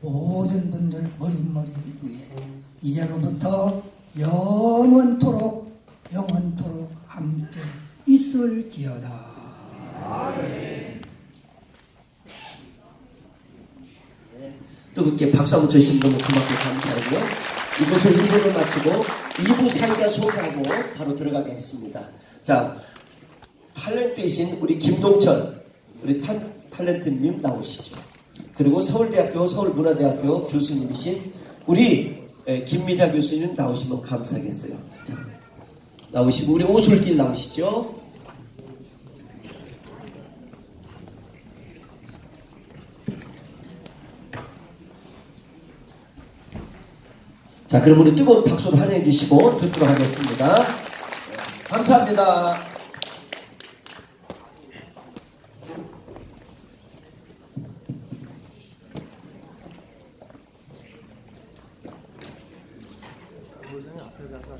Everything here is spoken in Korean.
모든 분들 머릿머리 위에 이제로부터 영원토록 영원토록 함께 있을지어다. 뜨겁게 박수 한번 주신 너무 고맙고 감사하고요. 이곳을 1부를 마치고 2부 사회자 소개하고 바로 들어가겠습니다. 자, 탤런트이신 우리 김동철, 우리 타, 탤런트님 나오시죠. 그리고 서울대학교, 서울문화대학교 교수님이신 우리 에, 김미자 교수님 나오시면 감사하겠어요. 자, 나오시고 우리 오솔길 나오시죠. 자, 그럼 우리 뜨거운 박수로 환영해 주시고 듣도록 하겠습니다. 네, 감사합니다. 보자면 앞에 가서